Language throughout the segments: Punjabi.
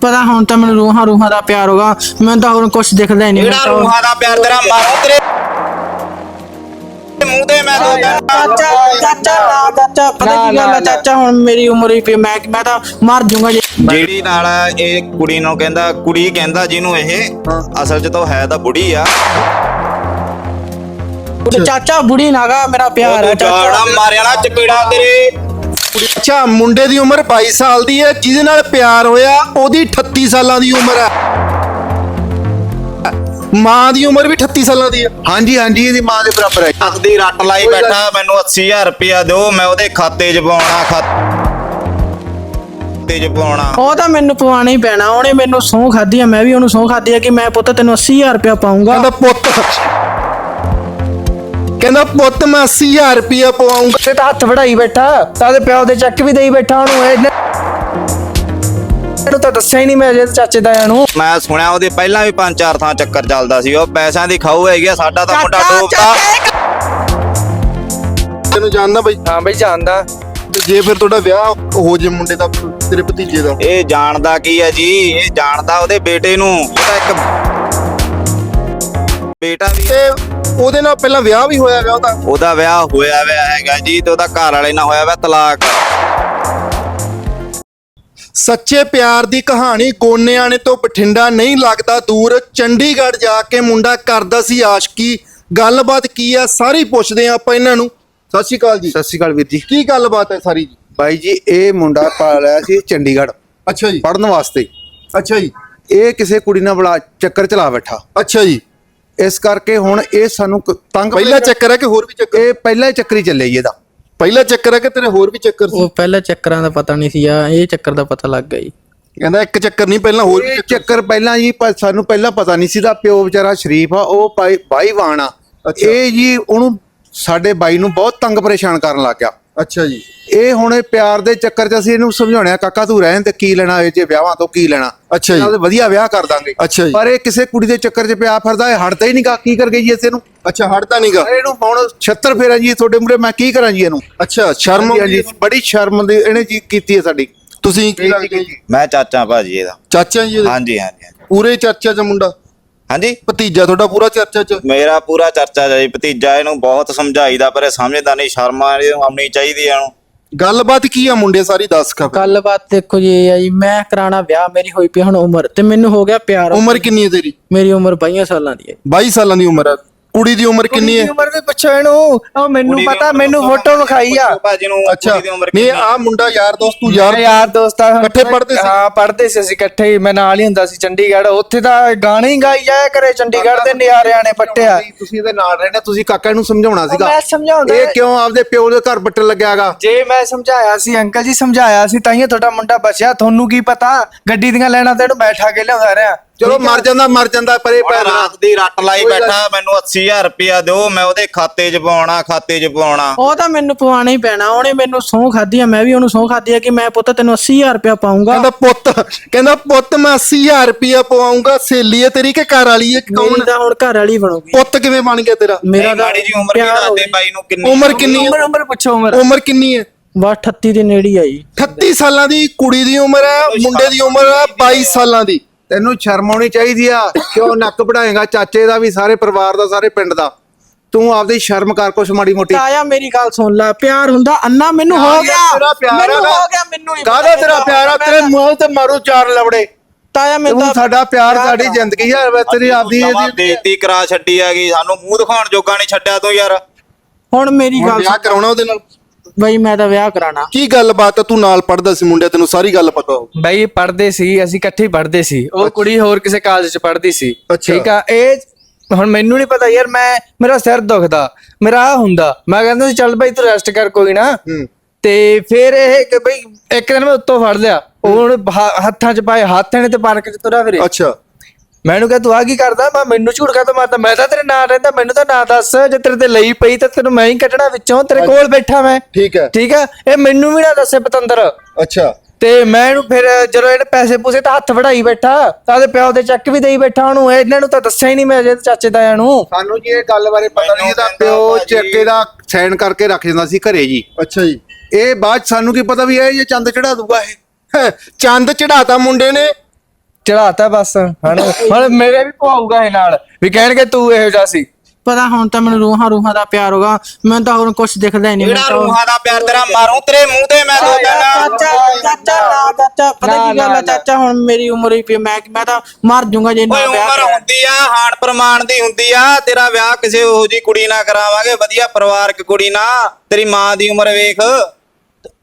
ਪਤਾ ਹੁਣ ਤਾਂ ਮੈਨੂੰ ਰੂਹਾਂ ਰੂਹਾਂ ਦਾ ਪਿਆਰ ਹੋਗਾ। ਮੈਨੂੰ ਤਾਂ ਹੁਣ ਕੁਝ ਦਿਖਦਾ ਹੀ ਨਹੀਂ। ਜਿਹੜਾ ਰੂਹਾਂ ਦਾ ਪਿਆਰ? ਤੇਰਾ ਮਾਰੂ ਤੇਰੇ ਮੂੰਹ ਤੇ ਮੈਂ ਦੋ ਚਾਚਾ ਚਾਚਾ ਨਾ ਚਾਚਾ ਪਤਾ ਕੀ ਗੱਲ ਹੈ ਚਾਚਾ ਹੁਣ ਮੇਰੀ ਉਮਰ ਹੀ ਪਈ ਮੈਂ ਮੈਂ ਤਾਂ ਮਰ ਜਾਊਂਗਾ ਜੀ। ਜਿਹੜੀ ਨਾਲ ਇਹ ਕੁੜੀ ਨੂੰ ਕਹਿੰਦਾ ਕੁੜੀ ਕਹਿੰਦਾ ਜਿਹਨੂੰ ਇਹ ਅਸਲ 'ਚ ਤਾਂ ਹੈ ਤਾਂ ਬੁੜੀ ਆ। ਚਾਚਾ ਬੁੜੀ ਨਾਗਾ ਮੇਰਾ ਪਿਆਰ ਹੈ ਉਹ ਜਾੜਾ ਚਾਚਾ ਮਾਰਿਆ ਨਾ ਚਪੇੜਾ ਤੇਰੇ। ਅੱਛਾ ਮੁੰਡੇ ਦੀ ਉਮਰ 22 ਸਾਲ ਦੀ ਹੈ ਜਿਹਦੇ ਨਾਲ ਪਿਆਰ ਹੋਇਆ ਉਹਦੀ 38 ਸਾਲਾਂ ਦੀ ਉਮਰ ਹੈ। ਮਾਂ ਦੀ ਉਮਰ ਵੀ 38 ਸਾਲਾਂ ਦੀ ਹੈ। ਹਾਂਜੀ ਹਾਂਜੀ ਇਹਦੀ ਮਾਂ ਦੇ ਬਰਾਬਰ ਹੈ। ਹੱਥ ਦੀ ਰੱਟ ਲਾਈ ਬੈਠਾ ਮੈਨੂੰ 80000 ਰੁਪਇਆ ਦਿਓ ਮੈਂ ਉਹਦੇ ਖਾਤੇ 'ਚ ਪਾਉਣਾ ਖਾਤੇ 'ਚ ਪਾਉਣਾ ਉਹ ਤਾਂ ਮੈਨੂੰ ਪਵਾਉਣਾ ਹੀ ਪੈਣਾ ਉਹਨੇ ਮੈਨੂੰ ਸਹੁੰ ਖਾਧੀ ਆ ਮੈਂ ਵੀ ਉਹਨੂੰ ਸਹੁੰ ਖਾਧੀ ਆ ਕਿ ਮੈਂ ਪੁੱਤ ਤੈਨੂੰ 80000 ਰੁਪਇਆ ਪਾਉਂਗਾ ਕਹਿੰਦਾ ਪੁੱਤ ਕਹਿੰਦਾ ਪੁੱਤ ਮੈਂ 80000 ਰੁਪਇਆ ਪਵਾਉਂਗਾ ਤੇ ਤਾਂ ਹੱਥ ਵੜਾਈ ਬੈਠਾ। ਸਾਦੇ ਪਿਓ ਦੇ ਚੱਕ ਵੀ ਦੇਈ ਬੈਠਾ ਉਹਨੂੰ। ਇਹਨੇ ਇਹਨੂੰ ਤਾਂ ਦੱਸਿਆ ਹੀ ਨਹੀਂ ਮੈਂ ਜੇ ਚਾਚੇ ਦਾ ਨੂੰ। ਮੈਂ ਸੁਣਿਆ ਉਹਦੇ ਪਹਿਲਾਂ ਵੀ ਪੰਜ ਚਾਰ ਥਾਂ ਚੱਕਰ ਚੱਲਦਾ ਸੀ। ਉਹ ਪੈਸਿਆਂ ਦੀ ਖਾਊ ਹੈਗੀ ਆ, ਸਾਡਾ ਤਾਂ ਮੁੰਡਾ ਡੋਬਦਾ। ਤੈਨੂੰ ਜਾਣਦਾ ਬਈ? ਹਾਂ ਬਈ ਜਾਣਦਾ। ਤੇ ਜੇ ਫਿਰ ਤੁਹਾਡਾ ਵਿਆਹ ਹੋ ਜੇ ਮੁੰਡੇ ਦਾ ਤੇਰੇ ਭਤੀਜੇ ਦਾ। ਇਹ ਜਾਣਦਾ ਕੀ ਹੈ ਜੀ? ਇਹ ਜਾਣਦਾ ਉਹਦੇ ਬੇਟੇ ਨੂੰ। ਉਹਦਾ ਇੱਕ ਬੇਟਾ ਵੀ ਤੇ ਉਹਦੇ ਨਾਲ ਪਹਿਲਾਂ ਵਿਆਹ ਵੀ ਹੋਇਆ ਵਿਆਹ ਉਹਦਾ ਉਹਦਾ ਵਿਆਹ ਹੋਇਆ ਵਿਆ ਹੈਗਾ ਜੀ ਤੇ ਉਹਦਾ ਘਰ ਵਾਲੇ ਨਾਲ ਹੋਇਆ ਵਿਆ ਤਲਾਕ। ਸੱਚੇ ਪਿਆਰ ਦੀ ਕਹਾਣੀ ਗੋਨਿਆਣੇ ਤੋਂ ਬਠਿੰਡਾ ਨਹੀਂ ਲੱਗਦਾ ਦੂਰ। ਚੰਡੀਗੜ੍ਹ ਜਾ ਕੇ ਮੁੰਡਾ ਕਰਦਾ ਸੀ ਆਸ਼ਕੀ। ਗੱਲਬਾਤ ਕੀ ਆ? ਸਾਰੀ ਪੁੱਛਦੇ ਆ ਆਪਾਂ ਇਹਨਾਂ ਨੂੰ। ਸਤਿ ਸ਼੍ਰੀ ਅਕਾਲ ਜੀ। ਸਤਿ ਸ਼੍ਰੀ ਅਕਾਲ ਵੀਰ ਜੀ। ਕੀ ਗੱਲਬਾਤ ਹੈ ਸਾਰੀ ਜੀ? ਬਾਈ ਜੀ ਇਹ ਮੁੰਡਾ ਪਾਲਿਆ ਸੀ ਚੰਡੀਗੜ੍ਹ। ਅੱਛਾ ਜੀ। ਪੜਨ ਵਾਸਤੇ। ਅੱਛਾ ਜੀ। ਇਹ ਕਿਸੇ ਕੁੜੀ ਨਾਲ ਬੜਾ ਚੱਕਰ ਚਲਾ ਬੈਠਾ। ਅੱਛਾ ਜੀ। ਇਸ ਕਰਕੇ ਹੁਣ ਇਹ ਸਾਨੂੰ ਕ- ਤੰਗ ਪਹਿਲਾ ਚੱਕਰ ਹੈ ਕਿ ਹੋਰ ਵੀ ਚੱਕਰ? ਇਹ ਪਹਿਲਾ ਹੀ ਚੱਕਰੀ ਚੱਲੇ ਜੀ ਇਹਦਾ। ਪਹਿਲਾ ਚੱਕਰ ਹੈ ਕਿ ਤੇਰੇ ਹੋਰ ਵੀ ਚੱਕਰ ਸੀ? ਉਹ ਪਹਿਲਾਂ ਚੱਕਰਾਂ ਦਾ ਪਤਾ ਨਹੀਂ ਸੀ ਆ ਇਹ ਚੱਕਰ ਦਾ ਪਤਾ ਲੱਗ ਗਿਆ ਜੀ। ਕਹਿੰਦਾ ਇੱਕ ਚੱਕਰ ਨਹੀਂ ਪਹਿਲਾਂ ਹੋਰ ਵੀ ਇਹ ਚੱਕਰ ਪਹਿਲਾਂ ਜੀ ਸਾਨੂੰ ਪਹਿਲਾਂ ਪਤਾ ਨਹੀਂ ਸੀ ਦਾ ਪਿਓ ਵਿਚਾਰਾ ਸ਼ਰੀਫ ਆ ਉਹ ਭਾਈ ਬਾਈਵਾਨ ਆ। ਇਹ ਜੀ ਉਹਨੂੰ ਸਾਡੇ ਬਾਈ ਨੂੰ ਬਹੁਤ ਤੰਗ ਪਰੇਸ਼ਾਨ ਕਰਨ ਲੱਗ ਗਿਆ। ਅੱਛਾ ਜੀ। ਇਹ ਹੁਣ ਇਹ ਪਿਆਰ ਦੇ ਚੱਕਰ 'ਚ ਅਸੀਂ ਇਹਨੂੰ ਸਮਝਾਉਣਿਆ ਕਾਕਾ ਤੂੰ ਰਹਿਣ ਤੇ ਕੀ ਲੈਣਾ ਇਹ ਜੇ ਵਿਆਹਾਂ ਤੋਂ ਕੀ ਲੈਣਾ? ਅੱਛਾ ਜੀ। ਨਾਲ ਵਧੀਆ ਵਿਆਹ ਕਰ ਦਾਂਗੇ। ਅੱਛਾ ਜੀ। ਪਰ ਇਹ ਕਿਸੇ ਕੁੜੀ ਦੇ ਚੱਕਰ 'ਚ ਪਿਆ ਫਿਰਦਾ ਇਹ ਹਟਦਾ ਹੀ ਨਹੀਂਗਾ। ਕੀ ਕਰ ਗਈ ਜੀ ਇਸੇ ਨੂੰ? ਅੱਛਾ ਹਟਦਾ ਨਹੀਂਗਾ। ਇਹਨੂੰ ਹੁਣ 76 ਫੇਰਾ ਜੀ ਤੁਹਾਡੇ ਮੂਰੇ ਮੈਂ ਕੀ ਕਰਾਂ ਜੀ ਇਹਨੂੰ? ਅੱਛਾ ਸ਼ਰਮ ਬੜੀ ਸ਼ਰਮ ਦੀ ਇਹਨੇ ਜੀ ਕੀਤੀ ਹੈ ਸਾਡੀ। ਤੁਸੀਂ ਕੀ ਲੱਗਦੇ ਜੀ ਮੈਂ ਚਾਚਾ ਭਾਜੀ ਇਹਦਾ। ਚਾਚਾ ਜੀ? ਹਾਂਜੀ ਹਾਂਜੀ। ਪੂਰੇ ਚਰਚਾ ਚ ਮੁੰਡਾ? ਹਾਂਜੀ? ਭਤੀਜਾ ਤੁਹਾਡਾ ਪੂਰਾ ਚਰਚਾ ਚ? ਮੇਰਾ ਪੂਰਾ ਚਰਚਾ ਜੀ ਭਤੀਜਾ ਇਹਨੂੰ ਬਹੁਤ ਸਮਝਾਈਦਾ ਪਰ ਇਹ ਸਮਝਦਾ ਨਹੀਂ ਸ਼ਰਮਾ ਇਹਨੂੰ ਆਉਣੀ ਚਾਹੀਦੀ ਆ ਇਹਨੂੰ। ਗੱਲਬਾਤ ਕੀ ਆ ਮੁੰਡੇ ਸਾਰੀ ਦੱਸ ਖਬਰ। ਗੱਲਬਾਤ ਦੇਖੋ ਜੀ ਇਹ ਆ ਜੀ ਮੈਂ ਕਰਾਣਾ ਵਿਆਹ ਮੇਰੀ ਹੋਈ ਪਈ ਹੁਣ ਉਮਰ ਤੇ ਮੈਨੂੰ ਹੋ ਗਿਆ ਪਿਆਰ। ਉਮਰ ਕਿੰਨੀ ਹੈ ਤੇਰੀ? ਮੇਰੀ ਉਮਰ 22 ਸਾਲਾਂ ਦੀ ਹੈ। 22 ਸਾਲਾਂ ਦੀ ਉਮਰ ਹੈ ਕੁੜੀ ਦੀ ਉਮਰ ਕਿੰਨੀ ਹੈ? ਉਮਰ ਵੀ ਪੁੱਛੋ ਇਹਨੂੰ। ਉਹ ਮੈਨੂੰ ਕੁੜੀ ਦੀ ਪਤਾ ਉਮਰ ਮੈਨੂੰ ਦੱਸੋ ਫੋਟੋ ਵਿਖਾਈ ਆ। ਭਾਜੀ ਨੂੰ ਅੱਛਾ ਕੁੜੀ ਦੀ ਉਮਰ ਨਹੀਂ ਕਿੰਨੀ ਆ ਮੁੰਡਾ ਯਾਰ ਦੋਸਤ ਤੂੰ ਯਾਰ ਯਾਰ ਦੋਸਤ ਆ ਇਕੱਠੇ ਪੜ੍ਹਦੇ ਸੀ? ਹਾਂ ਪੜ੍ਹਦੇ ਸੀ ਅਸੀਂ ਇਕੱਠੇ ਹੀ। ਮੈਂ ਨਾਲ ਹੀ ਹੁੰਦਾ ਸੀ ਚੰਡੀਗੜ੍ਹ। ਉੱਥੇ ਤਾਂ ਗਾਣੇ ਹੀ ਗਾਈ ਜਾਇਆ ਕਰੇ ਚੰਡੀਗੜ੍ਹ ਦੇ ਨਿਆਰਿਆਂ ਨੇ ਪੱਟਿਆ। ਤੁਸੀਂ- ਤੁਸੀਂ ਇਹਦੇ ਨਾਲ ਰਹਿੰਦੇ ਤੁਸੀਂ ਕਾਕਾ ਨੂੰ ਸਮਝਾਉਣਾ ਸੀਗਾ। ਮੈਂ ਸਮਝਾਉਂਦਾ ਇਹ ਕਿਉਂ ਆਪਦੇ ਪਿਓ ਦੇ ਘਰ ਬੱਟਣ ਲੱਗਿਆਗਾ? ਜੇ ਮੈਂ ਸਮਝਾਇਆ ਸੀ ਅੰਕਲ ਜੀ ਸਮਝਾਇਆ ਸੀ ਤਾਂ ਹੀ ਤੁਹਾਡਾ ਮੁੰਡਾ ਬਚਿਆ। ਤੁਹਾਨੂੰ ਕੀ ਪਤਾ ਗੱਡੀ ਦੀਆਂ ਲੈਣਾ ਤੇ ਇਹਨੂੰ ਬੈਠਾ ਕੇ ਲਿਆਉਂਦਾ ਰਿਹਾ। ਚਲੋ ਮਰ ਜਾਂਦਾ ਮਰ ਜਾਂਦਾ ਪਰੇ ਪੈਣਾ ਰਾਤ ਦੀ ਰੱਟ ਲਾਈ ਬੈਠਾ ਮੈਨੂੰ 80000 ਰੁਪਇਆ ਦਿਓ ਮੈਂ ਉਹਦੇ ਖਾਤੇ 'ਚ ਪਾਉਣਾ ਖਾਤੇ 'ਚ ਪਾਉਣਾ ਉਹ ਤਾਂ ਮੈਨੂੰ ਪਵਾਉਣਾ ਹੀ ਪੈਣਾ ਉਹਨੇ ਮੈਨੂੰ ਸਹੁੰ ਖਾਧੀ ਆ ਮੈਂ ਵੀ ਉਹਨੂੰ ਸਹੁੰ ਖਾਧੀ ਆ ਕਿ ਮੈਂ ਪੁੱਤ ਤੈਨੂੰ 80000 ਰੁਪਇਆ ਪਾਉਂਗਾ ਕਹਿੰਦਾ ਪੁੱਤ ਕਹਿੰਦਾ ਪੁੱਤ ਮੈਂ 80000 ਰੁਪਇਆ ਪਵਾਉਂਗਾ ਸਹੇਲੀ ਹੈ ਤੇਰੀ ਕਿ ਘਰ ਵਾਲੀ ਹੈ ਕੌਣ ਤਾਂ ਹੁਣ ਘਰ ਵਾਲੀ ਬਣੂਗੀ। ਪੁੱਤ ਕਿਵੇਂ ਬਣ ਗਿਆ ਤੇਰਾ? ਮੇਰਾ ਮਾੜੀ ਜੀ ਉਮਰ ਵੀ ਹੋ ਦੱਸਦੇ। ਬਾਈ ਨੂੰ ਕਿੰਨੀ ਉਮਰ ਕਿੰਨੀ ਉਮਰ ਉਮਰ ਪੁੱਛੋ ਉਮਰ। ਉਮਰ ਕਿੰਨੀ ਹੈ ਬਸ 38 ਦੇ ਨੇੜੇ ਹੀ ਆ ਜੀ। 38 ਸਾਲਾਂ ਦੀ ਕੁੜੀ ਦੀ ਉਮਰ ਹੈ ਮੁੰਡੇ ਦੀ ਉਮਰ ਹੈ 22 ਸਾਲਾਂ ਦੀ। ਤੈਨੂੰ ਸ਼ਰਮ ਆਉਣੀ ਚਾਹੀਦੀ ਆ ਕਿਉਂ ਨੱਕ ਵਢਾਏਗਾ ਚਾਚੇ ਦਾ ਵੀ ਸਾਰੇ ਪਰਿਵਾਰ ਦਾ ਸਾਰੇ ਪਿੰਡ ਦਾ। ਤੂੰ ਆਪਦੀ ਸ਼ਰਮ ਕਰ ਕੁਛ ਮਾੜੀ ਮੋਟੀ। ਤਾਇਆ ਮੇਰੀ ਗੱਲ ਸੁਣ ਲੈ ਪਿਆਰ ਹੁੰਦਾ ਅੰਨਾ ਮੈਨੂੰ ਹੋ ਗਿਆ। ਤੇਰਾ ਪਿਆਰ ਮੈਨੂੰ। ਹੋ ਗਿਆ ਮੈਨੂੰ ਨਹੀਂ ਕਾਹਦਾ ਤੇਰਾ ਪਿਆਰ ਆ? ਤੇਰੇ ਮੂੰਹ ਤੇ ਮਾਰੂ ਚਾਰ ਲਵੜੇ। ਤਾਇਆ ਮੈਨੂੰ ਤੂੰ ਤਾਂ ਸਾਡਾ ਪਿਆਰ ਸਾਡੀ ਜ਼ਿੰਦਗੀ ਆ। ਵੇ ਤੇਰੀ ਆਪਦੀ ਨਵਾਂ ਇਹਦੀ ਬੇਇੱਜ਼ਤੀ ਕਰਾ ਛੱਡੀ ਹੈਗੀ। ਸਾਨੂੰ ਮੂੰਹ ਦਿਖਾਉਣ ਜੋਗਾ ਨਹੀਂ ਛੱਡਿਆ ਤੂੰ ਯਾਰ। ਹੁਣ ਮੇਰੀ ਗੱਲ ਵਿਆਹ ਕਰਾਉਣਾ ਉਹਦੇ ਨਾਲ। ਬਈ ਮੈਂ ਤਾਂ ਵਿਆਹ ਕਰਾਣਾ ਕੀ ਗੱਲਬਾਤ ਆ? ਤੂੰ ਨਾਲ ਪੜਦਾ ਸੀ ਮੁੰਡੇ ਤੈਨੂੰ ਸਾਰੀ ਗੱਲ ਪਤਾ ਹੋ ਬਈ ਪੜ੍ਹਦੇ ਸੀ ਅਸੀਂ ਇਕੱਠੇ ਹੀ ਪੜ੍ਹਦੇ ਸੀ। ਉਹ ਕੁੜੀ ਹੋਰ ਕਿਸੇ ਕਾਲਜ ਚ ਪੜ੍ਹਦੀ ਸੀ। ਅੱਛਾ। ਠੀਕ ਆ ਇਹ ਹੁਣ ਮੈਨੂੰ ਨਹੀਂ ਪਤਾ ਯਾਰ ਮੈਂ ਮੇਰਾ ਸਿਰ ਦੁਖਦਾ ਮੇਰਾ ਆ ਹੁੰਦਾ। ਮੈਂ ਕਹਿੰਦਾ ਸੀ ਚੱਲ ਬਈ ਤੂੰ ਰੈਸਟ ਕਰ ਕੋਈ ਨਾ। ਹੂੰ। ਤੇ ਫਿਰ ਇਹ ਕਿ ਬਈ ਇੱਕ ਦਿਨ ਮੈਂ ਉੱਤੋਂ ਫੜ ਲਿਆ। ਉਹ ਹੁਣ ਹ- ਹੱਥਾਂ 'ਚ ਪਾਏ ਹੱਥ ਨੇ ਤੇ ਪਾਰਕ 'ਚ ਤੁਰਿਆ ਫਿਰੇ ਅੱਛਾ। ਮੈਨੂੰ ਕਿਹਾ ਤੂੰ ਆ ਕੀ ਕਰਦਾ? ਮੈਂ ਮੈਨੂੰ ਝੂਠ ਕਾ ਮਾਰਦਾ। ਮੈਂ ਤਾਂ ਤੇਰੇ ਨਾਲ ਰਹਿੰਦਾ ਮੈਨੂੰ ਤਾਂ ਨਾ ਦੱਸ। ਜੇ ਤੇਰੇ ਤੇ ਲਈ ਪਈ ਤਾਂ ਤੈਨੂੰ ਮੈਂ ਹੀ ਕੱਢਣਾ ਵਿੱਚੋਂ। ਤੇਰੇ ਕੋਲ ਬੈਠਾ ਮੈਂ। ਠੀਕ ਹੈ। ਠੀਕ ਆ ਇਹ ਮੈਨੂੰ ਵੀ ਨਾ ਦੱਸੇ ਪਤੰਦਰ। ਅੱਛਾ। ਤੇ ਮੈਂ ਇਹਨੂੰ ਫਿਰ ਜਦੋਂ ਇਹਨੇ ਪੈਸੇ ਪੂਸੇ ਤਾਂ ਹੱਥ ਵੜਾਈ ਬੈਠਾ। ਤਾਂ ਉਹਦੇ ਪਿਓ ਦੇ ਚੱਕ ਵੀ ਦੇਈ ਬੈਠਾ ਉਹਨੂੰ। ਇਹਨਾਂ ਨੂੰ ਤਾਂ ਦੱਸਿਆ ਹੀ ਨਹੀਂ ਮੈਂ ਜੇ ਚਾਚੇ ਤਾਇਆ ਨੂੰ। ਸਾਨੂੰ ਜੀ ਇਹ ਗੱਲ ਬਾਰੇ ਪਤਾ ਨਹੀਂ ਇਹਦਾ ਪਿਓ ਚੱਕੇ ਦਾ ਸਾਈਨ ਕਰਕੇ ਰੱਖ ਜਾਂਦਾ ਸੀ ਘਰੇ ਜੀ। ਅੱਛਾ ਜੀ। ਇਹ ਬਾਅਦ 'ਚ ਸਾਨੂੰ ਕੀ ਪਤਾ ਵੀ ਇਹ ਇਹ ਚੰਦ ਚੜਾ ਦੂਗਾ ਇਹ? ਹੈਂ, ਚੰਦ ਚੜਾਤਾ ਮੁੰਡੇ ਨੇ। ਚੜਾਤਾ ਬਸ ਹਣ ਹੁਣ ਮੇਰੇ ਵੀ ਪਵਾਊਗਾ ਇਹ ਨਾਲ ਵੀ ਕਹਿਣਗੇ ਤੂੰ ਇਹੋ ਜਿਹਾ ਸੀ। ਪਤਾ ਹੁਣ ਤਾਂ ਮੈਨੂੰ ਰੂਹਾਂ ਰੂਹਾਂ ਦਾ ਪਿਆਰ ਹੋਗਾ ਮੈਨੂੰ ਤਾਂ ਹੁਣ ਕੁਝ ਦਿਖਦਾ ਹੀ ਨਹੀਂ ਜਿਹੜਾ ਰੂਹਾਂ ਦਾ ਪਿਆਰ ਤੇਰਾ ਮਾਰੂ ਤੇਰੇ ਮੂੰਹ ਤੇ ਮੈਂ ਦੋ ਦਿਨ ਚਾਚਾ ਚਾਚਾ ਨਾ ਚਾਚਾ ਪਤਾ ਕੀ ਗੱਲ ਹੈ ਚਾਚਾ ਹੁਣ ਮੇਰੀ ਉਮਰ ਹੀ ਪਈ ਮੈਂ ਮੈਂ ਤਾਂ ਮਰ ਜਾਊਂਗਾ ਜੇ ਓਏ ਨਾ ਵਿਆਹ ਉਮਰ। ਹੁੰਦੀ ਆ ਹਾਣ ਪ੍ਰਮਾਣ ਦੀ ਹੁੰਦੀ ਆ ਤੇਰਾ ਵਿਆਹ ਕਿਸੇ ਉਹੋ ਜੀ ਕੁੜੀ ਨਾਲ ਕਰਾਵਾਂਗੇ ਵਧੀਆ ਪਰਿਵਾਰਕ ਕੁੜੀ ਨਾਲ ਤੇਰੀ ਮਾਂ ਦੀ ਉਮਰ ਵੇਖ।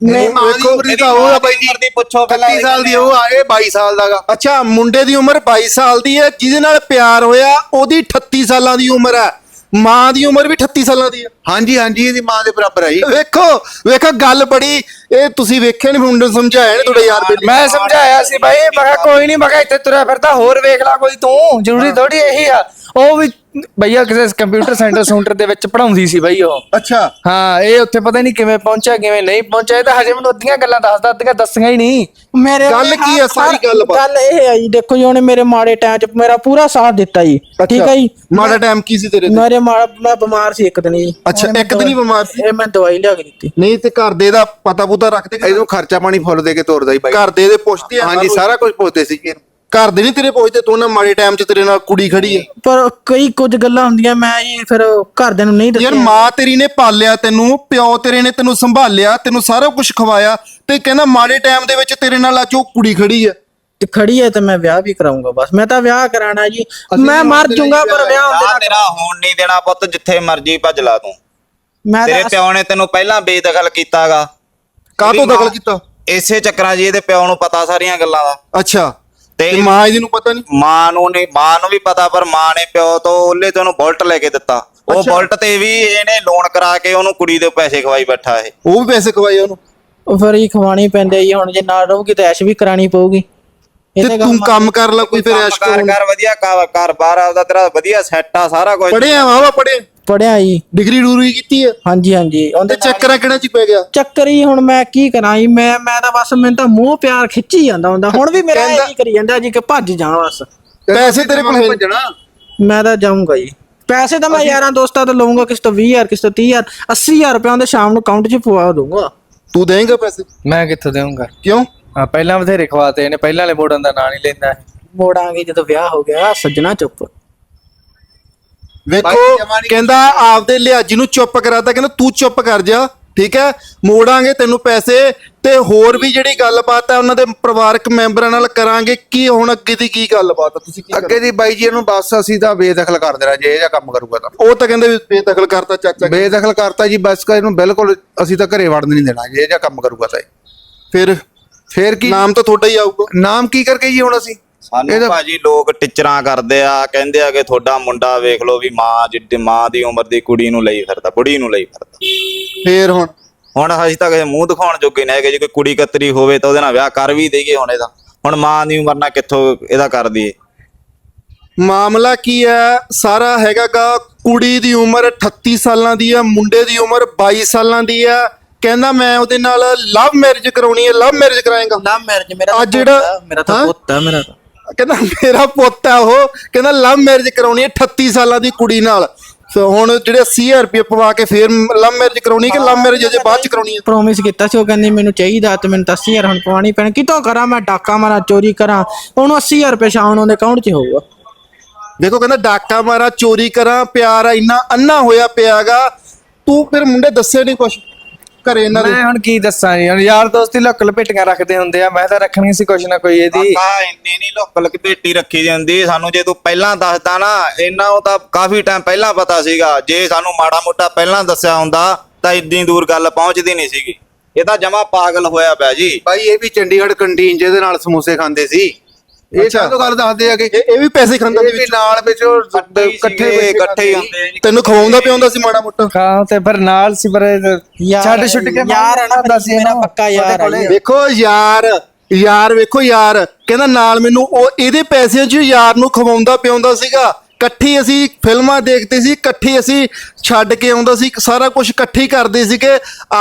ਮੇਰੀ ਮਾਂ ਦੀ ਉਮਰ ਦੀ ਤਾਂ ਉਹ ਆ ਬਾਈ ਜੀ ਦੀ ਪੁੱਛੋ ਪਹਿਲਾਂ 31 ਸਾਲ ਦੀ ਉਹ ਆ ਇਹ 22 ਸਾਲ ਦਾਗਾ ਅੱਛਾ ਮੁੰਡੇ ਦੀ ਉਮਰ 22 ਸਾਲ ਦੀ ਹੈ ਜਿਹਦੇ ਨਾਲ ਪਿਆਰ ਹੋਇਆ ਉਹਦੀ 38 ਸਾਲਾਂ ਦੀ ਉਮਰ ਹੈ। ਮਾਂ ਦੀ ਉਮਰ ਵੀ 38 ਸਾਲਾਂ ਦੀ ਹੈ। ਹਾਂਜੀ ਹਾਂਜੀ ਇਹਦੀ ਮਾਂ ਦੇ ਬਰਾਬਰ ਹੈ ਜੀ। ਵੇਖੋ ਵੇਖੋ ਗੱਲ ਬੜੀ ਇਹ ਤੁਸੀਂ ਵੇਖਿਆ ਨਹੀਂ ਮੁੰਡੇ ਨੂੰ ਸਮਝਾਇਆ ਨਹੀਂ ਤੁਹਾਡੇ ਯਾਰ ਬੇਲੀ। ਮੈਂ ਸਮਝਾਇਆ ਸੀ ਬਾਈ ਮੈਂ ਕਿਹਾ ਕੋਈ ਨਹੀਂ ਮੈਂ ਕਿਹਾ ਇੱਥੇ ਤੁਰਿਆ ਫਿਰਦਾ ਹੋਰ ਵੇਖ ਲੈ ਕੋਈ ਤੂੰ ਜ਼ਰੂਰੀ ਥੋੜੀ ਇਹੀ ਆ। ਉਹ ਵੀ ਭਈਆ ਕਿਸੇ ਕੰਪਿਊਟਰ ਸੈਂਟਰ ਸੈਂਟਰ ਦੇ ਵਿੱਚ ਪੜਾਉਂਦੀ ਸੀ ਬਾਈ ਉਹ। ਅੱਛਾ। ਹਾਂ ਇਹ ਉੱਥੇ ਪਤਾ ਨਹੀਂ ਕਿਵੇਂ ਪਹੁੰਚਿਆ ਕਿਵੇਂ ਨਹੀਂ ਪਹੁੰਚਿਆ। ਇਹ ਤਾਂ ਹਜੇ ਮੈਨੂੰ ਅੱਧੀਆਂ ਗੱਲਾਂ ਦੱਸਦਾ ਅੱਧੀਆਂ ਦੱਸੀਆਂ ਹੀ ਨਹੀਂ। ਮੇਰੇ ਗੱਲ ਕੀ ਹੈ ਸਾਰੀ ਗੱਲ ਬਾਤ? ਗੱਲ ਇਹ ਹੈ ਜੀ ਦੇਖੋ ਜੀ ਉਹਨੇ ਮੇਰੇ ਮਾੜੇ ਟਾਈਮ 'ਚ ਮੇਰਾ ਪੂਰਾ ਸਾਥ ਦਿੱਤਾ ਜੀ। ਠੀਕ ਹੈ ਜੀ? ਮਾੜਾ ਟਾਈਮ ਕੀ ਸੀ ਤੇਰੇ ਤੇ? ਮੇਰੇ ਮਾੜਾ ਮੈਂ ਬਿਮਾਰ ਸੀ ਇੱਕ ਦਿਨ ਜੀ। ਅੱਛਾ ਇੱਕ ਦਿਨ ਹੀ ਬਿਮਾਰ ਸੀ? ਇਹ ਮੈਂ ਦਵਾਈ ਲਿਆ ਕੇ ਦਿੱਤੀ। ਨਹੀਂ ਤੇ ਘਰ ਦੇ ਦਾ ਪਤਾ ਪੁਤਾ ਰੱਖਦੇ ਇਹਨੂੰ ਖਰਚਾ ਪਾਣੀ ਫੁੱਲ ਦੇ ਕੇ ਤੋਰਦਾ ਜੀ ਬਾਈ। ਘਰ ਦੇ ਦੇ ਪੁੱਛਦੇ ਆ ਹਾਂਜੀ ਸਾਰਾ ਕੁਝ। ਪੁੱਛਦੇ ਸੀ ਜੀ ਘਰ ਦੇ ਨਹੀਂ ਤੇਰੇ ਪੁੱਛਦੇ ਤੂੰ ਨਾ ਮਾੜੇ ਟਾਈਮ 'ਚ ਤੇਰੇ ਨਾਲ ਕੁੜੀ ਖੜੀ ਹੈ ਪਰ ਕਈ ਕੁਝ ਗੱਲਾਂ ਹੁੰਦੀਆਂ ਮੈਂ ਜੀ ਫਿਰ ਘਰਦਿਆਂ ਨੂੰ ਨਹੀਂ ਯਾਰ ਦੱਸਿਆ। ਮਾਂ ਤੇਰੀ ਨੇ ਪਾਲਿਆ ਤੈਨੂੰ ਪਿਓ ਤੇਰੇ ਨੇ ਤੈਨੂੰ ਸੰਭਾਲਿਆ ਤੈਨੂੰ ਸਾਰਾ ਕੁਝ ਖਵਾਇਆ ਤੇ ਕਹਿੰਦਾ ਮਾੜੇ ਟਾਈਮ ਦੇ ਵਿੱਚ ਤੇਰੇ ਨਾਲ ਅੱਜ ਉਹ ਕੁੜੀ ਖੜੀ ਹੈ ਤੇ ਖੜੀ ਹੈ ਤੇ ਮੈਂ ਵਿਆਹ ਵੀ ਕਰਾਉਂਗਾ ਬਸ ਮੈਂ ਤਾਂ ਵਿਆਹ ਕਰਾਣਾ ਜੀ। ਮੈਂ ਮਰ ਜਾਊਂਗਾ ਪਰ ਵਿਆਹ ਹੁੰਦੇ ਨਾਲ ਤੇਰਾ ਹੋਣ ਨਹੀਂ ਦੇਣਾ ਪੁੱਤ ਜਿੱਥੇ ਮਰਜ਼ੀ ਭੱਜ ਲਾ ਤੂੰ। ਮੈਂ ਤੇਰੇ ਤਾਂ ਪਿਓ ਨੇ ਤੈਨੂੰ ਪਹਿਲਾਂ ਬੇਦਖਲ ਕੀਤਾਗਾ। ਕਾਹ ਤੋਂ ਦਖਲ ਕੀਤਾ? ਇਸੇ ਚੱਕਰਾਂ 'ਚ ਇਹਦੇ ਪਿਓ ਨੂੰ ਪਤਾ ਸਾਰੀਆਂ ਗੱਲਾਂ ਦਾ। ਅੱਛਾ। ਤੇ ਮਾਂ ਇਹਦੀ ਨੂੰ ਪਤਾ ਨਹੀਂ ਮਾਂ ਨੂੰ ਨਹੀਂ ਮਾਂ ਨੂੰ ਵੀ ਪਤਾ ਪਰ ਮਾਂ ਨੇ ਪਿਓ ਤੋਂ ਉਹਲੇ ਤੋਂ ਉਹਨੂੰ ਬੁਲਟ ਲੈ ਕੇ ਦਿੱਤਾ। ਉਹ ਬੁਲਟ ਤੇ ਵੀ ਇਹਨੇ ਲੋਨ ਕਰਾ ਕੇ ਉਹਨੂੰ ਕੁੜੀ ਦੇ ਪੈਸੇ ਖਵਾਈ ਬੈਠਾ ਇਹ। ਉਹ ਵੀ ਪੈਸੇ ਖਵਾਏ ਉਹਨੂੰ? ਉਹ ਫਿਰ ਹੀ ਖਵਾਣੀ ਪੈਂਦੇ ਜੀ ਹੁਣ ਜੇ ਨਾਲ ਰਹੂਗੀ ਤਾਂ ਐਸ਼ ਵੀ ਕਰਾਣੀ ਪਊਗੀ। ਤੇ ਤਾਂ ਕੰਮ ਕਰ ਲੈ ਕੋਈ ਫਿਰ ਐਸ਼ ਕਾਰ ਕਰ ਵਧੀਆ ਘਰ- ਘਰ-ਬਾਰ ਆਪਦਾ ਤੇਰਾ ਵਧੀਆ ਸੈੱਟ ਆ ਸਾਰਾ ਕੁਝ ਪੜਿਆ ਵਾਵਾ ਪੜੇ ਪੜਿਆ ਜੀ। ਡਿਗਰੀ ਡੂਰੀ ਕੀਤੀ ਹੈ? ਹਾਂਜੀ ਹਾਂਜੀ। ਤੇ ਉਹਦੇ ਚੱਕਰਾਂ ਕਿਹੜਾ ਚ ਪੈ ਗਿਆ? ਚੱਕਰ ਹੀ ਹੁਣ ਮੈਂ ਕੀ ਕਰਾਂ ਜੀ ਮੈਂ ਮੈਂ ਤਾਂ ਬਸ ਮੈਨੂੰ ਤਾਂ ਮੋਹ ਪਿਆਰ ਖਿੱਚੀ ਜਾਂਦਾ ਹੁੰਦਾ। ਹੁਣ ਵੀ ਮੇਰਾ ਇਹ ਕਰੀ ਜਾਂਦਾ ਜੀ ਕਿ ਭੱਜ ਜਾਵਾਂ ਬਸ। ਪੈਸੇ ਤੇਰੇ ਕੋਲ ਹੈ ਨੀ। ਭੱਜਣਾ? ਮੈਂ ਤਾਂ ਜਾਊਂਗਾ ਜੀ। ਪੈਸੇ ਤਾਂ ਮੈਂ ਯਾਰਾਂ ਦੋਸਤਾਂ ਤੋਂ ਲਵਾਂਗਾ ਕਿਸ ਤੋਂ 20000 ਕਿਸ ਤੋਂ 30000 80000 ਰੁਪਏ ਉਹਦੇ ਸ਼ਾਮ ਨੂੰ ਅਕਾਊਂਟ 'ਚ ਪਵਾ ਦੂੰਗਾ ਤੂੰ ਦੇਂਗਾ ਪੈਸੇ? ਮੈਂ ਕਿੱਥੋਂ ਦੇਵਾਂਗਾ ਕਿਉਂ? ਹਾਂ ਪਹਿਲਾਂ ਬਥੇਰੇ ਖਵਾਤੇ ਇਹਨੇ ਪਹਿਲਾਂ ਵਾਲੇ ਮੋੜਨ ਦਾ ਨਾਂ ਨਹੀਂ ਲੈਂਦਾ। ਮੋੜਾਂਗੇ ਜਦੋਂ ਵਿਆਹ ਹੋ ਗਿਆ ਸੱਜਣਾ ਚੁੱਪ। ਵੇਖੋ ਕਹਿੰਦਾ ਆਪਦੇ ਲਿਹਾਜੀ ਨੂੰ ਚੁੱਪ ਕਰਾਤਾ ਕਹਿੰਦਾ ਤੂੰ ਚੁੱਪ ਕਰ ਜਾ ਠੀਕ ਹੈ? ਮੋੜਾਂਗੇ ਤੈਨੂੰ ਪੈਸੇ ਤੇ ਹੋਰ ਵੀ ਜਿਹੜੀ ਗੱਲਬਾਤ ਹੈ ਉਹਨਾਂ ਦੇ ਪਰਿਵਾਰਕ ਮੈਂਬਰਾਂ ਨਾਲ ਕਰਾਂਗੇ। ਕੀ ਹੁਣ ਅੱਗੇ ਦੀ ਕੀ ਗੱਲਬਾਤ ਹੈ? ਤੁਸੀਂ ਕੀ ਅੱਗੇ ਦੀ ਬਾਈ ਜੀ ਇਹਨੂੰ ਬਸ ਅਸੀਂ ਤਾਂ ਬੇਦਖਲ ਕਰ ਦੇਣਾ ਜੇ ਇਹ ਕੰਮ ਕਰੂਗਾ ਤਾਂ। ਉਹ ਤਾਂ ਕਹਿੰਦੇ ਵੀ ਬੇਦਖਲ ਕਰਤਾ ਚਾਚਾ ਬੇਦਖਲ ਕਰਤਾ ਜੀ ਬਸ ਇਹਨੂੰ ਬਿਲਕੁਲ ਅਸੀਂ ਤਾਂ ਘਰੇ ਵੜਨ ਨਹੀਂ ਦੇਣਾ ਜੇ ਇਹ ਜਿਹਾ ਕੰਮ ਕਰੂਗਾ ਤਾਂ। ਫਿਰ ਫੇਰ ਕੀ? ਨਾਮ ਤਾਂ ਤੁਹਾਡਾ ਹੀ ਆਊਗਾ। ਨਾਮ ਕੀ ਕਰਕੇ ਜੀ ਹੁਣ ਅਸੀਂ? ਸਾਨੂੰ ਭਾਜੀ ਲੋਕ ਟਿਚਰਾਂ ਕਰਦੇ ਆ ਕਹਿੰਦੇ ਆ ਕਿ ਤੁਹਾਡਾ ਮੁੰਡਾ ਵੇਖ ਲਓ ਵੀ ਮਾਂ ਜਿੱਡੀ ਮਾਂ ਦੀ ਉਮਰ ਦੀ ਕੁੜੀ ਨੂੰ ਲਈ ਫਿਰਦਾ ਬੁੜੀ ਨੂੰ ਲਈ ਫਿਰਦਾ। ਫੇਰ ਹੁਣ? ਹੁਣ ਅਸੀਂ ਤਾਂ ਕਿਸੇ ਮੂੰਹ ਦਿਖਾਉਣ ਜੋਗੇ ਨਹੀਂ ਹੈਗੇ ਜੇ ਕੋਈ ਕੁੜੀ ਕਤਰੀ ਹੋਵੇ ਤਾਂ ਉਹਦੇ ਨਾਲ ਵਿਆਹ ਕਰ ਵੀ ਦੇਈਏ ਹੁਣ ਇਹਦਾ। ਹੁਣ ਮਾਂ ਦੀ ਉਮਰ ਨਾਲ ਕਿੱਥੋਂ ਇਹਦਾ ਕਰ ਦਈਏ? ਮਾਮਲਾ ਕੀ ਹੈ? ਸਾਰਾ ਹੈਗਾਗਾ ਕੁੜੀ ਦੀ ਉਮਰ 38 ਸਾਲਾਂ ਦੀ ਹੈ ਮੁੰਡੇ ਦੀ ਉਮਰ 22 ਸਾਲਾਂ ਦੀ ਹੈ। ਕਹਿੰਦਾ ਮੈਂ ਉਹਦੇ ਨਾਲ ਲਵ ਮੈਰਿਜ ਕਰਾਉਣੀ ਹੈ ਲਵ ਮੈਰਿਜ ਕਰਾਏਗਾ। ਨਾ ਮੈਰਿਜ ਮੇਰਾ ਆ ਤਾਂ ਜਿਹੜਾ- ਆ, ਮੇਰਾ ਤਾਂ ਹਾਂ? ਪੁੱਤ ਆ ਮੇਰਾ ਤਾਂ। ਕਹਿੰਦਾ ਮੇਰਾ ਪੁੱਤ ਹੈ ਉਹ। ਕਹਿੰਦਾ ਲਵ ਮੈਰਿਜ ਕਰਾਉਣੀ ਹੈ 38 ਸਾਲਾਂ ਦੀ ਕੁੜੀ ਨਾਲ। ਸੋ ਹੁਣ ਜਿਹੜੇ 80000 ਰੁਪਏ ਪਵਾ ਕੇ ਫੇਰ ਲਵ ਮੈਰਿਜ ਕਰਾਉਣੀ ਕਿ ਲਵ ਮੈਰਿਜ ਅਜੇ ਬਾਅਦ ਚ ਕਰਾਉਣੀ ਹੈ? ਪ੍ਰੋਮਿਸ ਕੀਤਾ ਸੀ ਉਹ ਕਹਿੰਦੀ ਮੈਨੂੰ ਚਾਹੀਦਾ ਤੇ ਮੈਨੂੰ ਤਾਂ 80000 ਹੁਣ ਪਵਾਣੀ ਪੈਣ। ਕਿਤੋਂ ਕਰਾਂ ਮੈਂ? ਡਾਕਾ ਮਾਰਾਂ ਚੋਰੀ ਕਰਾਂ। ਉਹਨੂੰ 80000 ਰੁਪਏ ਸ਼ਾਮ ਨੂੰ ਉਹਦੇ ਅਕਾਊਂਟ 'ਚ ਹੋਊਗਾ। ਦੇਖੋ ਕਹਿੰਦਾ ਡਾਕਾ ਮਾਰਾ ਚੋਰੀ ਕਰਾਂ ਪਿਆਰ ਆ ਇੰਨਾ ਅੰਨਾ ਹੋਇਆ ਪਿਆਗਾ। ਤੂੰ ਫਿਰ ਮੁੰਡੇ ਦੱਸੇ ਨਹੀਂ ਕੁਛ। ਘਰੇ ਇਹਨਾਂ ਦੇ ਮੈਂ ਹੁਣ ਕੀ ਦੱਸਾਂ ਜੀ? ਹੁਣ ਯਾਰ ਦੋਸਤੀ ਲੁੱਕ ਲਪੇਟੀਆਂ ਰੱਖਦੇ ਹੁੰਦੇ ਆ ਮੈਂ ਤਾਂ ਰੱਖਣੀ ਸੀ ਕੁਛ ਨਾ ਕੋਈ ਇਹਦੀ। ਕਾਕਾ ਇੰਨੀ ਨਹੀਂ ਲੋਕ ਲਕਪੇਟੀ ਰੱਖੀ ਜਾਂਦੀ ਸਾਨੂੰ ਜੇ ਤੂੰ ਪਹਿਲਾਂ ਦੱਸਦਾ ਨਾ ਇਹਨਾਂ ਨੂੰ ਤਾਂ ਕਾਫੀ ਟਾਈਮ ਪਹਿਲਾਂ ਪਤਾ ਸੀਗਾ। ਜੇ ਸਾਨੂੰ ਮਾੜਾ ਮੋਟਾ ਪਹਿਲਾਂ ਦੱਸਿਆ ਹੁੰਦਾ ਤਾਂ ਇੰਨੀ ਦੂਰ ਗੱਲ ਪਹੁੰਚਦੀ ਨਹੀਂ ਸੀਗੀ। ਇਹ ਤਾਂ ਜਮਾ ਪਾਗਲ ਹੋਇਆ ਪਿਆ ਜੀ। ਬਾਈ ਇਹ ਵੀ ਚੰਡੀਗੜ੍ਹ ਕੰਟੀਨ ਜਿਹਦੇ ਨਾਲ ਸਮੋਸੇ ਖਾਂਦੇ ਸੀ। ਇਹ। ਤਾਂ ਗੱਲ ਦੱਸਦੇ ਆ ਕਿ ਇਹ ਇਹ ਵੀ ਪੈਸੇ ਖਾਂਦਾ ਇਹ ਵੀ ਨਾਲ ਵਿੱਚ ਉਹ ਇਕੱਠੇ ਇਕੱਠੇ ਬੈਠੇ ਇਕੱਠੇ ਹੀ ਤੈਨੂੰ ਖਵਾਉਂਦਾ ਪਿਆਉਂਦਾ ਸੀ ਮਾੜਾ ਮੋਟਾ। ਹਾਂ ਤੇ ਫਿਰ ਨਾਲ ਸੀ ਪਰ ਛੱਡ ਛੁੱਟ ਕੇ ਯਾਰ ਹੈ ਨਾ ਮੇਰਾ ਪੱਕਾ ਯਾਰ ਹੈ। ਵੇਖੋ ਯਾਰ ਯਾਰ ਵੇਖੋ ਯਾਰ ਕਹਿੰਦਾ ਨਾਲ ਮੈਨੂੰ ਉਹ ਇਹਦੇ ਪੈਸਿਆਂ 'ਚ ਯਾਰ ਨੂੰ ਖਵਾਉਂਦਾ ਪਿਆਉਂਦਾ ਸੀਗਾ। ਇਕੱਠੀ ਅਸੀਂ ਫਿਲਮਾਂ ਦੇਖਦੇ ਸੀ ਇਕੱਠੀ ਅਸੀਂ ਛੱਡ ਕੇ ਆਉਂਦਾ ਸੀ ਸਾਰਾ ਕੁਝ ਇਕੱਠੇ ਕਰਦੇ ਸੀਗੇ।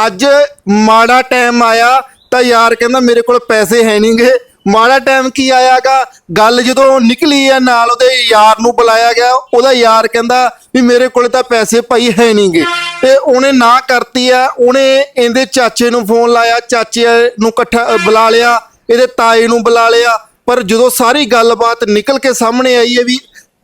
ਅੱਜ ਮਾੜਾ ਟਾਈਮ ਆਇਆ ਤਾਂ ਯਾਰ ਕਹਿੰਦਾ ਮੇਰੇ ਕੋਲ ਪੈਸੇ ਹੈ ਨਹੀਂਗੇ ਮਾੜਾ ਟਾਈਮ ਕੀ ਆਇਆਗਾ? ਗੱਲ ਜਦੋਂ ਨਿਕਲੀ ਆ ਨਾਲ ਉਹਦੇ ਯਾਰ ਨੂੰ ਬੁਲਾਇਆ ਗਿਆ, ਉਹਦਾ ਯਾਰ ਕਹਿੰਦਾ ਵੀ ਮੇਰੇ ਕੋਲ ਤਾਂ ਪੈਸੇ ਭਾਈ ਹੈ ਨਹੀਂਗੇ। ਤੇ ਉਹਨੇ ਨਾ ਕਰਤੀ ਆ, ਉਹਨੇ ਇਹਦੇ ਚਾਚੇ ਨੂੰ ਫੋਨ ਲਾਇਆ, ਚਾਚੇ ਨੂੰ ਇਕੱਠਾ ਬੁਲਾ ਲਿਆ, ਇਹਦੇ ਤਾਏ ਨੂੰ ਬੁਲਾ ਲਿਆ। ਪਰ ਜਦੋਂ ਸਾਰੀ ਗੱਲਬਾਤ ਨਿਕਲ ਕੇ ਸਾਹਮਣੇ ਆਈ ਹੈ ਵੀ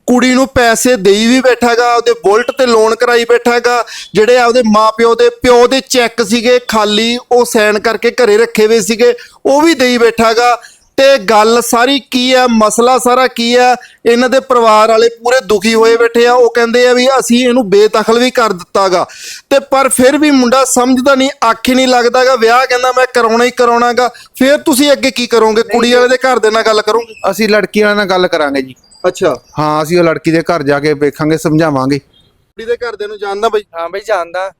ਕੁੜੀ ਨੂੰ ਪੈਸੇ ਦੇਈ ਵੀ ਬੈਠਾਗਾ, ਉਹਦੇ ਬੁਲਟ ਤੇ ਲੋਨ ਕਰਾਈ ਬੈਠਾਗਾ, ਜਿਹੜੇ ਆਪਦੇ ਮਾਪਿਓ ਦੇ ਪਿਓ ਦੇ ਚੈੱਕ ਸੀਗੇ, ਖਾਲੀ ਉਹ ਸਾਈਨ ਕਰਕੇ ਘਰੇ ਰੱਖੇ ਹੋਏ ਸੀਗੇ, ਉਹ ਵੀ ਦੇਈ ਬੈਠਾਗਾ। ਤੇ ਗੱਲ ਸਾਰੀ ਕੀ ਹੈ? ਮਸਲਾ ਸਾਰਾ ਕੀ ਹੈ? ਇਹਨਾਂ ਦੇ ਪਰਿਵਾਰ ਵਾਲੇ ਪੂਰੇ ਦੁਖੀ ਹੋਏ ਬੈਠੇ ਆ। ਉਹ ਕਹਿੰਦੇ ਆ ਵੀ ਅਸੀਂ ਇਹਨੂੰ ਬੇਦਖਲ ਵੀ ਕਰ ਦਿੱਤਾਗਾ। ਤੇ ਪਰ ਫਿਰ ਵੀ ਮੁੰਡਾ ਸਮਝਦਾ ਨਹੀਂ ਅੱਖ ਹੀ ਨਹੀਂ ਲੱਗਦਾਗਾ। ਵਿਆਹ ਕਹਿੰਦਾ ਮੈਂ ਕਰਾਉਣਾ ਹੀ ਕਰਾਉਣਾਗਾ। ਫਿਰ ਤੁਸੀਂ ਅੱਗੇ ਕੀ ਕਰੋਗੇ? ਕੁੜੀ ਵਾਲੇ ਦੇ ਘਰ ਦੇ ਨਾਲ ਗੱਲ ਕਰੋਗੇ ਅਸੀਂ ਲੜਕੀ ਵਾਲਿਆਂ ਨਾਲ ਗੱਲ ਕਰਾਂਗੇ ਜੀ। ਅੱਛਾ। ਹਾਂ ਅਸੀਂ ਉਹ ਲੜਕੀ ਦੇ ਘਰ ਜਾ ਕੇ ਵੇਖਾਂਗੇ ਸਮਝਾਵਾਂਗੇ। ਕੁੜੀ ਦੇ ਘਰ ਦੇ ਨੂੰ ਜਾਣਦਾ ਬਈ? ਹਾਂ ਬਈ ਜਾਣਦਾ।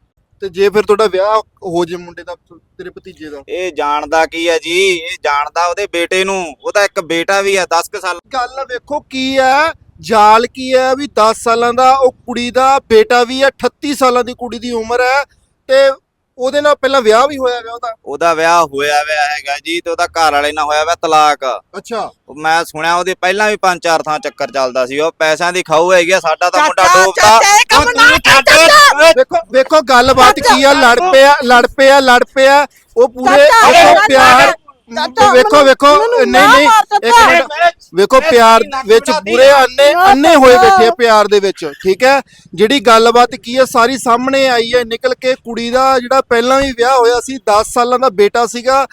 ਤੇ ਜੇ ਫਿਰ ਤੁਹਾਡਾ ਵਿਆਹ ਹੋ ਜੇ ਮੁੰਡੇ ਦਾ ਤੇਰੇ ਭਤੀਜੇ ਦਾ? ਇਹ ਜਾਣਦਾ ਕੀ ਹੈ ਜੀ? ਇਹ ਜਾਣਦਾ ਉਹਦੇ ਬੇਟੇ ਨੂੰ। ਉਹਦਾ ਇੱਕ ਬੇਟਾ ਵੀ ਹੈ 10 ਕੁ ਸਾਲ। ਗੱਲ ਵੇਖੋ ਕੀ ਹੈ ਜਾਲ ਕੀ ਹੈ ਵੀ 10 ਸਾਲਾਂ ਦਾ ਉਹ ਕੁੜੀ ਦਾ ਬੇਟਾ ਵੀ ਹੈ 38 ਸਾਲਾਂ ਦੀ ਕੁੜੀ ਦੀ ਉਮਰ ਹੈ ਤੇ ਉਹਦੇ ਨਾਲ ਪਹਿਲਾਂ ਵਿਆਹ ਵੀ ਹੋਇਆ ਗਿਆ ਉਹਦਾ? ਉਹਦਾ ਵਿਆਹ ਹੋਇਆ ਵਿਆਹ ਹੈਗਾ ਜੀ ਤੇ ਉਹਦਾ ਘਰ ਵਾਲੇ ਨਾਲ ਹੋਇਆ ਵਿਆਹ ਤਲਾਕ। ਅੱਛਾ। ਉਹ ਮੈਂ ਸੁਣਿਆ ਉਹਦੇ ਪਹਿਲਾਂ ਵੀ ਪੰਜ ਚਾਰ ਥਾਂ ਚੱਕਰ ਚੱਲਦਾ ਸੀ ਉਹ ਪੈਸਿਆਂ ਦੀ ਖਾਊ ਹੈਗੀ ਆ, ਸਾਡਾ ਤਾਂ ਮੁੰਡਾ ਇਹ ਕੰਮ ਨਾ ਕਰ, ਚਾਚਾ। ਵੇਖੋ ਵੇਖੋ ਗੱਲਬਾਤ ਕੀ ਆ ਲੜ ਪਿਆ ਲੜ ਪਿਆ ਲੜ ਪਿਆ ਉਹ ਪੂਰੇ ਚਾਚਾ, ਪਿਆਰ ਚਾਚਾ, ਵੇਖੋ ਵੇਖੋ ਨਹੀਂ ਨਹੀਂ ਇੱਕ। ਮਿੰਟ। ਵੇਖੋ ਪਿਆਰ ਵਿੱਚ ਪੂਰੇ ਅੰਨੇ ਅੰਨੇ ਹੋਏ ਬੈਠੇ ਆ ਪਿਆਰ ਦੇ ਵਿੱਚ ਠੀਕ ਹੈ? ਜਿਹੜੀ ਗੱਲਬਾਤ ਕੀ ਹੈ ਸਾਰੀ ਸਾਹਮਣੇ ਆਈ ਹੈ ਨਿਕਲ ਕੇ ਕੁੜੀ ਦਾ ਜਿਹੜਾ ਪਹਿਲਾਂ ਵੀ ਵਿਆਹ ਹੋਇਆ ਸੀ 10 ਸਾਲਾਂ ਦਾ ਬੇਟਾ ਸੀਗਾ।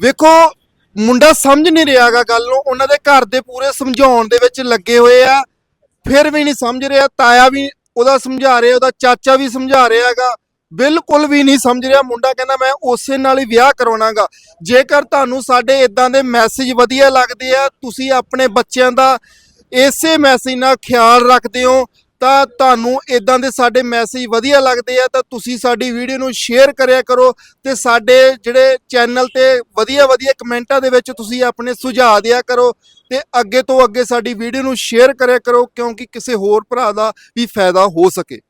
ਵੇਖੋ ਮੁੰਡਾ ਸਮਝ ਨਹੀਂ ਰਿਹਾਗਾ ਗੱਲ ਨੂੰ ਉਹਨਾਂ ਦੇ ਘਰ ਦੇ ਪੂਰੇ ਸਮਝਾਉਣ ਦੇ ਵਿੱਚ ਲੱਗੇ ਹੋਏ ਆ। ਫਿਰ ਵੀ ਨਹੀਂ ਸਮਝ ਰਿਹਾ ਤਾਇਆ ਵੀ ਉਹਦਾ ਸਮਝਾ ਰਿਹਾ ਉਹਦਾ ਚਾਚਾ ਵੀ ਸਮਝਾ ਰਿਹਾ ਹੈਗਾ। ਬਿਲਕੁਲ ਵੀ ਨਹੀਂ ਸਮਝ ਰਿਹਾ। ਮੁੰਡਾ ਕਹਿੰਦਾ, ਮੈਂ ਉਸੇ ਨਾਲ ਹੀ ਵਿਆਹ ਕਰਾਉਣਾਗਾ। ਜੇਕਰ ਤੁਹਾਨੂੰ ਸਾਡੇ ਇਦਾਂ ਦੇ ਮੈਸੇਜ ਵਧੀਆ ਲੱਗਦੇ ਆ, ਤੁਸੀਂ ਆਪਣੇ ਬੱਚਿਆਂ ਦਾ ਇਸੇ ਮੈਸੇਜ ਨਾਲ ਖਿਆਲ ਰੱਖਦੇ ਹੋ, ਤਾਂ ਤੁਹਾਨੂੰ ਇਦਾਂ ਦੇ ਸਾਡੇ ਮੈਸੇਜ ਵਧੀਆ ਲੱਗਦੇ ਆ, ਤਾਂ ਤੁਸੀਂ ਸਾਡੀ ਵੀਡੀਓ ਨੂੰ ਸ਼ੇਅਰ ਕਰਿਆ ਕਰੋ ਤੇ ਸਾਡੇ ਜਿਹੜੇ ਚੈਨਲ ਤੇ ਵਧੀਆ ਵਧੀਆ ਕਮੈਂਟਾਂ ਦੇ ਵਿੱਚ ਤੁਸੀਂ ਆਪਣੇ ਸੁਝਾਅ ਦਿਆ ਕਰੋ ਤੇ ਅੱਗੇ ਤੋਂ ਅੱਗੇ ਸਾਡੀ ਵੀਡੀਓ ਨੂੰ ਸ਼ੇਅਰ ਕਰਿਆ ਕਰੋ, ਕਿਉਂਕਿ ਕਿਸੇ ਹੋਰ ਭਰਾ ਦਾ ਵੀ ਫਾਇਦਾ ਹੋ ਸਕੇ।